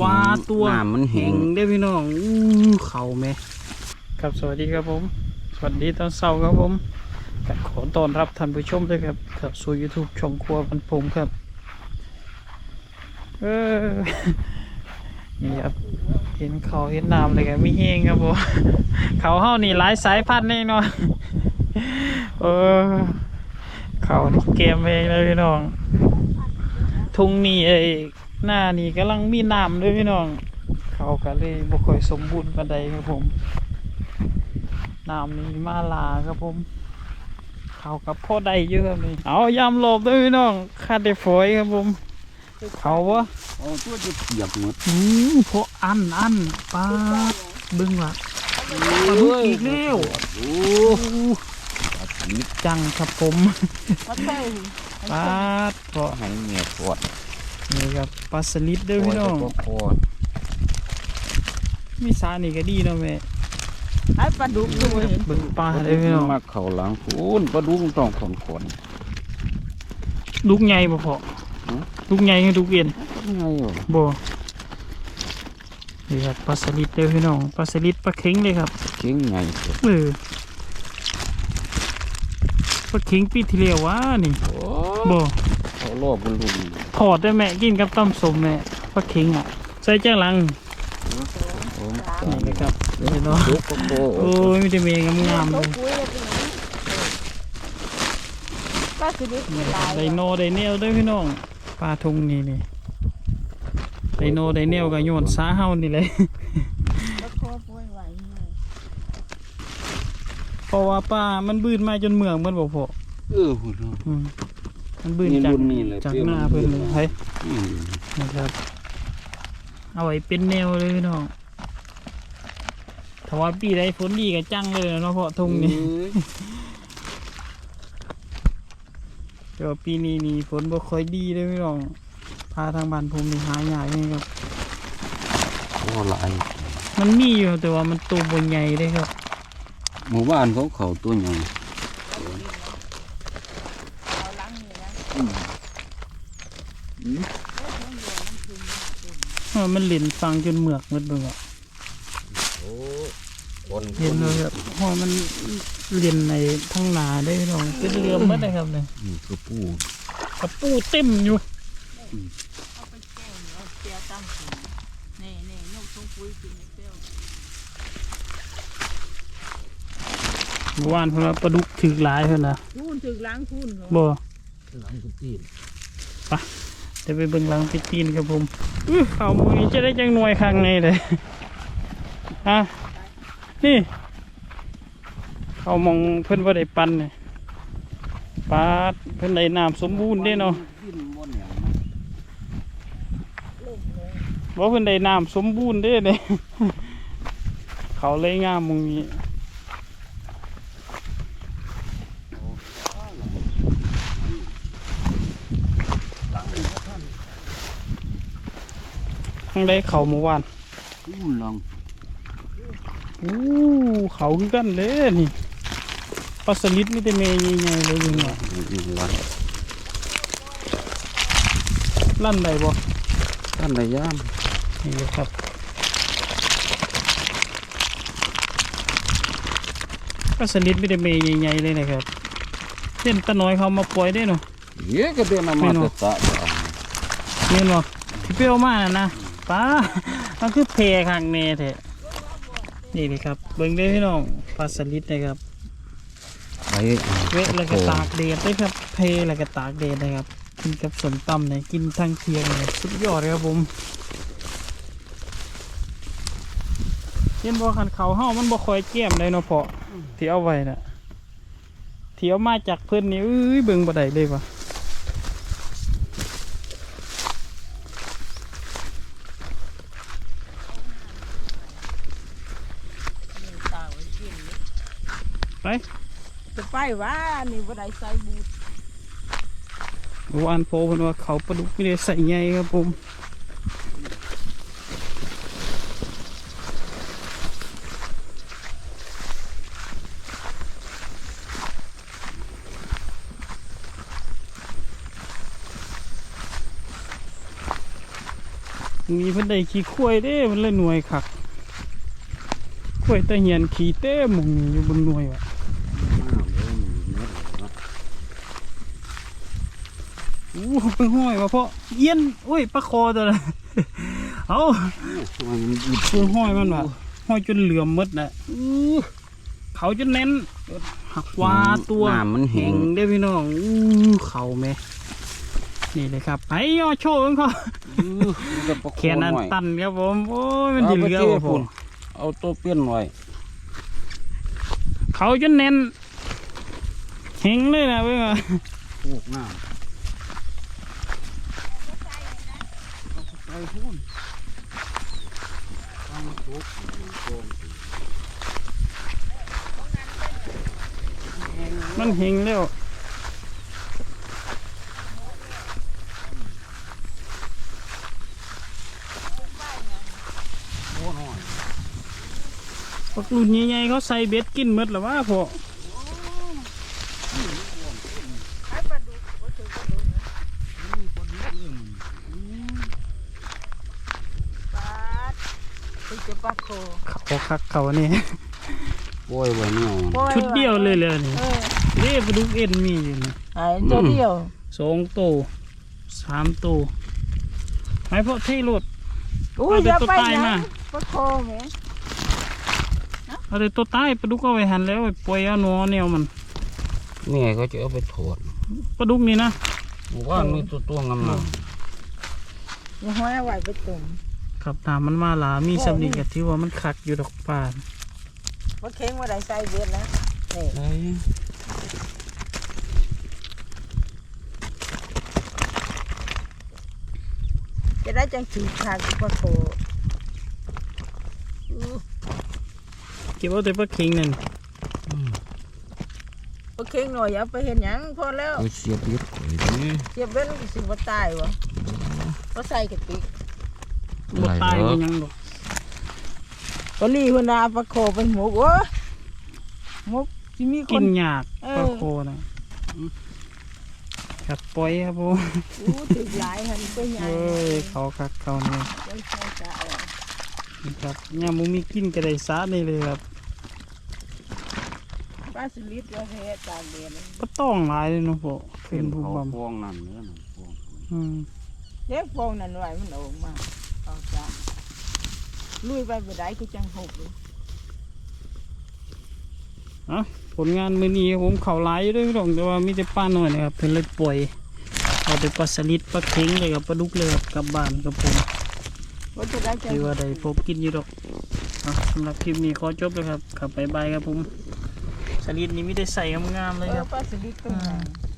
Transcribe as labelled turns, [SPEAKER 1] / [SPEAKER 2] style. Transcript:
[SPEAKER 1] ว้าตัว
[SPEAKER 2] น้ำมันแห้ง
[SPEAKER 1] ได้อพี่น้องอู้เขาไหมครับสวัสดีครับผม สวัสดีตอนเช้าครับผมก็ขอต้อนรับท่านผู้ชมด้วยครับเข้าสู่ YouTube ช่องครัวบันพงครับเออนี่ครับเห็นเขาเห็นน้ำเลยครับมีเฮงครับผมเขาเฮานี่หลายสายพันธุ์แน่นอนเออเขานี่เกมเองเลยพี่น้องทุ่งนี่ไอ้ หน้านี่กำลังมีน้ำด้วยพี่น้อง เขาก็เลยบ่ค่อยสมบูรณ์ปานใดครับผมน้ำนี่มาลาครับผม เขากับพ่อใดเยอะครับนี่เอายำหลบด้วยพี่น้องคาดได้ฝอยครับผม เขาวะ
[SPEAKER 2] เอาตัวจะเปียกหมด
[SPEAKER 1] อือพออันอันปลาดเบึงว่ะปลาดุกอีกแล้ว
[SPEAKER 2] โอ้
[SPEAKER 1] ปลาดุกจังครับผมปลาดเพราะ
[SPEAKER 2] ให้เมียปวด
[SPEAKER 1] นี่ครับปลาสลิดเด้วยพี่น้อง
[SPEAKER 2] ปวดปวด
[SPEAKER 1] มีสานี่ก็ดีเนาะแม่
[SPEAKER 3] ไอ้ปลาดุกด้วย
[SPEAKER 1] เบิ่งปลาเด้อพี่น้อง
[SPEAKER 2] มาเข่าหลังคูนปลาดุกมันต้องขนขน
[SPEAKER 1] ลูกใหญ่บ่พอ
[SPEAKER 2] หือ
[SPEAKER 1] ลูกใหญ่ให้ลูกเอ็น
[SPEAKER 2] ไงอยู่
[SPEAKER 1] บ่นี่ครับปลาสลิดเด้อพี่น้องปลาสลิดปลาเค็งเลยครับ
[SPEAKER 2] เก่งไงสุด
[SPEAKER 1] เออปลาเค็งปีที่แล้ววะนี่
[SPEAKER 2] โอ้
[SPEAKER 1] บ่
[SPEAKER 2] เขา รอบมันลุน
[SPEAKER 1] ถอดได้แม่กินกับต้มสมแม่ปลาเค็งอะ ใส่จ้างหลัง
[SPEAKER 2] โอ้
[SPEAKER 1] นี่นะครับพี่น้อง
[SPEAKER 2] ดุกก็โต
[SPEAKER 1] โอ้ยมีแต่เมงงามๆเลย
[SPEAKER 3] ปลาสลิดมีหลาย
[SPEAKER 1] ไดโนไดเนลเด้วยพี่น้องปลาทงนี่นี่ไดโนไดเนลกับโยนสาเฮานี่เลย
[SPEAKER 3] ปลาคอป่วยไหวหน่อย
[SPEAKER 1] เพราะว่าปลามันบืนมาจนเมืองมันบอกพอ
[SPEAKER 2] เออหุ่นเอา
[SPEAKER 1] อื มมันบืน
[SPEAKER 2] นี่
[SPEAKER 1] จาก
[SPEAKER 2] รุ่นนี้เลย
[SPEAKER 1] จาก
[SPEAKER 2] เปรี้ยว
[SPEAKER 1] หน้าเพิ่นเลยเฮ้ย
[SPEAKER 2] อืม
[SPEAKER 1] นะครับ เอาไว้เป็นแนวเลยพี่น้องถ้าว่าปีใดฝนดีก็จังเลยเนาะเพราะทงนี่
[SPEAKER 2] เอ้ย
[SPEAKER 1] แต่ว่าปีนี้นี่ฝนบ่ค่อยดีเลยพี่น้อง พาทางบ้านผมนี่หายากนี่ครับ
[SPEAKER 2] โอ้หลาย
[SPEAKER 1] มันมีอยู่แต่ว่ามันตัวบนใหญ่เลยครับ
[SPEAKER 2] หมู่บ้านเขาเขาตัวใหญ่
[SPEAKER 3] เอาหลังนี่นะ
[SPEAKER 1] เออ มันหลินฟังจนเหมือกหมดเบิ่งอะ
[SPEAKER 2] โอ้คน
[SPEAKER 1] เห็นเลยครับเพราะมันเรียนในทั้งนาได้พี่น้องเป็นเรือหมดเลยครับเนี่ย
[SPEAKER 2] นี่คือปู
[SPEAKER 1] กระปูเต็มอยู่
[SPEAKER 3] เอาไปแก้วเอาเตียตั้งกินนี่นี่นกทงปุ้ยกินในเตียว
[SPEAKER 1] เมื่อวานเพนว่าปลาดุกถึกหลายเพิ่นนะ
[SPEAKER 3] คูนถึงล้างคูนเขา
[SPEAKER 1] บ่
[SPEAKER 2] หลังกุฏิน
[SPEAKER 1] จะไปเบิ่งหลังไปตีนครับผมอื้อข้าวหมูนี้จะได้จังหน่วยข้างในเลยอะนี่ เขามองเพิ่นว่าได้ปันเนี่ยปลาดเพิ่นได้น้ำสมบูรณ์เด้เนาะ
[SPEAKER 2] กินบ่เนี่ย
[SPEAKER 1] ว่าเพิ่นได้น้ำสมบูรณ์เด้เนี่ยเขาเลยงามหมองนี้ ข้างได้เขาเมื่อวาน
[SPEAKER 2] อู้ลอง
[SPEAKER 1] อู้เขาคือกันเด้นี่ปลาสลิดมีแต่เมย์ใหญ่ๆเลยยิงอะ
[SPEAKER 2] นี่ละ
[SPEAKER 1] ลั่นได้บ่
[SPEAKER 2] ท่านระยาม
[SPEAKER 1] นี่เลยครับปลาสลิดมีแต่เมย์ใหญ่ๆเลยนะครับเล่นตะน้อยเขามาปล่อยได้เนาะ
[SPEAKER 2] เยอะก็เดินเอามาแต่ตะจะเอา
[SPEAKER 1] เห็นบ่ที่เปรี้ยวมากนะนะ ป้ามันคือเพข้างเนแท้นี่เลยครับ เบิ่งได้พี่น้องปลาสลิดนะครับ
[SPEAKER 2] ไป
[SPEAKER 1] เวะแล้วก็ตากแดดด้วยครับ เพแล้วก็ตากแดดนะครับ กินกับสมตำเนี่ยกินทั้งเทียงเลยสุดยอดเลยครับผมเห็นบ่คันเขาเฮามันบ่คอยแก้มเลยเนาะเพาะที่เอาไว้น่ะที่เอามาจากเพิ่นนี่เอ้ยเบิ่งบ่ได้เลยว่ะ
[SPEAKER 3] นี่ตาไว้กินนี่
[SPEAKER 1] ไป
[SPEAKER 3] จะไปว่านี่บ่ได้ใส่บูท
[SPEAKER 1] เมื่อวานโพเพิ่นว่าเขาปลาดุกไม่ได้ใส่ใหญ่ครับผมมีเพิ่นได้ขี้ข้วยเด้มันเลยหน่วยคักข้วยตะเหียนขี้เต้หมุงอยู่บนหน่วยวะ
[SPEAKER 2] อ้าวเดี๋ยวมันเม็ดเลยเนาะ
[SPEAKER 1] อู้ไปห้อยว่ะเพราะเอี้ยนโอ้ยปลาคอตัวละเอา
[SPEAKER 2] ทำไมมันอึด
[SPEAKER 1] เพิ่งห้อยมันว่ะห้อยจนเหลื่อมหมดน่ะอู้เขาจนแน่นหักวาตัว
[SPEAKER 2] น้ำมันแห้ง
[SPEAKER 1] เด้อพี่น้องอู้เขาแม่นี่เลยครับไปย่อโชว์ของเขา
[SPEAKER 2] อื้อมันจะประค
[SPEAKER 1] แค่
[SPEAKER 2] อง
[SPEAKER 1] นั้น
[SPEAKER 2] หน่อย
[SPEAKER 1] ตันครับผมโอ้ยมันจะเหลือ
[SPEAKER 2] เอาไป
[SPEAKER 1] บ่
[SPEAKER 2] เท
[SPEAKER 1] ผ
[SPEAKER 2] พุ่
[SPEAKER 1] ม
[SPEAKER 2] นเอาตัวเปลี่ยนไว้
[SPEAKER 1] เขาจนแน่นเฮงเลยนะเว้ยว่ะ
[SPEAKER 2] พวกน้ำเอา ไปพุ่นเอามาทุบโกง
[SPEAKER 1] มันเฮงแล้ว
[SPEAKER 2] โอ้หน่อย
[SPEAKER 1] พวกรุ่นใหญ่ๆเขาใส่เบ็ดกินหมดแล้ววะพ่อ
[SPEAKER 3] ไอ้ปลาดุกบ่ถือปลาดุกนะปลาดคือจะปลาโค
[SPEAKER 1] เขาคักเขานี่
[SPEAKER 2] โอ้ยไว้เนี่ย
[SPEAKER 3] โอ้
[SPEAKER 1] ชุดเดียวเลยเลยนี่
[SPEAKER 3] เออ
[SPEAKER 1] เด้ปลาดุกเอ็นมีอยู่นี่
[SPEAKER 3] ไอ้ตัวเดียว
[SPEAKER 1] สองตัวสามตัวให้พ่อเทรถ
[SPEAKER 3] อุ้ย
[SPEAKER 1] เอาแต่
[SPEAKER 3] อย่า
[SPEAKER 1] ตัว
[SPEAKER 3] ไป
[SPEAKER 1] ตาย
[SPEAKER 3] นะ
[SPEAKER 1] มา
[SPEAKER 3] ปลาโคแหม
[SPEAKER 1] เอาแต่ตัวใต้ปลาดุกเอาไว้หันแล้วไปปล่อยเอาหนอแนวมัน
[SPEAKER 2] แม่ก็จะเอาไปโถด
[SPEAKER 1] ปลาดุกนี่นะ
[SPEAKER 2] บอกว่ามีตัวตัวงาม
[SPEAKER 3] อย่าห้อยเอาไว้ไปตุ่ม
[SPEAKER 1] ครับตามมันมาหลามีสำนีกับที่ว่ามันคักอยู่ดอกปาน
[SPEAKER 3] บ่เค็งว่าได้ใส่เบ็ดนะนี่
[SPEAKER 2] ๆได้
[SPEAKER 3] จะได้จังถือทางปลาโค
[SPEAKER 1] เก็บเอาแต่ปลาเค็งนั่น
[SPEAKER 2] อืม
[SPEAKER 3] ปลาเค็งหน่อยอย่าเอาไปเห็นหยังพอแล้ว
[SPEAKER 2] เอาเสียบยึดไว้ดิ
[SPEAKER 3] เจ็บเบ็ดมันก็สิบ่ตายวะบ่ใส่กระติก
[SPEAKER 1] บ่ตายก็ยังดอก
[SPEAKER 3] ปลาลีคนดาปลาโคเป็นหมูกโอ้ยหมุกสิมีค
[SPEAKER 1] กิ
[SPEAKER 3] น
[SPEAKER 1] นยาก
[SPEAKER 3] เออ
[SPEAKER 1] ปลาโคนะครับปล่อยครับผม
[SPEAKER 3] อู้ถึกหลายหันไปใหญ่
[SPEAKER 1] เอ้ยเขาคักเขาเนี่ย
[SPEAKER 3] จังใส่กะเอา
[SPEAKER 1] ครับยามบ่มีกินก็ได้สานี่เลยครับ
[SPEAKER 3] ปลาสลิดเราเฮ็ดตามเดือน
[SPEAKER 1] ก็ต้องหลายเลยเนาะพ่อเป็
[SPEAKER 2] เป็นน
[SPEAKER 1] ผู้
[SPEAKER 2] เขา
[SPEAKER 1] บำ
[SPEAKER 2] พวงนั่นเนื้อนั่นพวง
[SPEAKER 1] อืม
[SPEAKER 3] เด็กฟองนั่นไว้มันออกมา เอาจ้าลุยไปบ่ได้คือจังหกเลย
[SPEAKER 1] ผลงานมื้อนี้ผมเข้าหลายอยู่เด้วยพี่น้องแต่ว่ามีแต่ปลาน้อยนะครับเพิ่นเลยปล่อยเอาแต่ปลาสลิดปลาเค็งเลยกับปลาดุกเลยครับกลับบ้านกับผม
[SPEAKER 3] ว่าจะได้จัง
[SPEAKER 1] ที่ว่าได้พบกินอยู่ดอกอะสำหรับคลิปนี้ขอจบเลยครับขับไปบายครับผมสลิดนี้ไม่ได้ใส่งามๆเลย
[SPEAKER 3] เอ
[SPEAKER 1] ค
[SPEAKER 3] อ
[SPEAKER 1] รับ
[SPEAKER 3] ปลาสลิดตัวใหญ่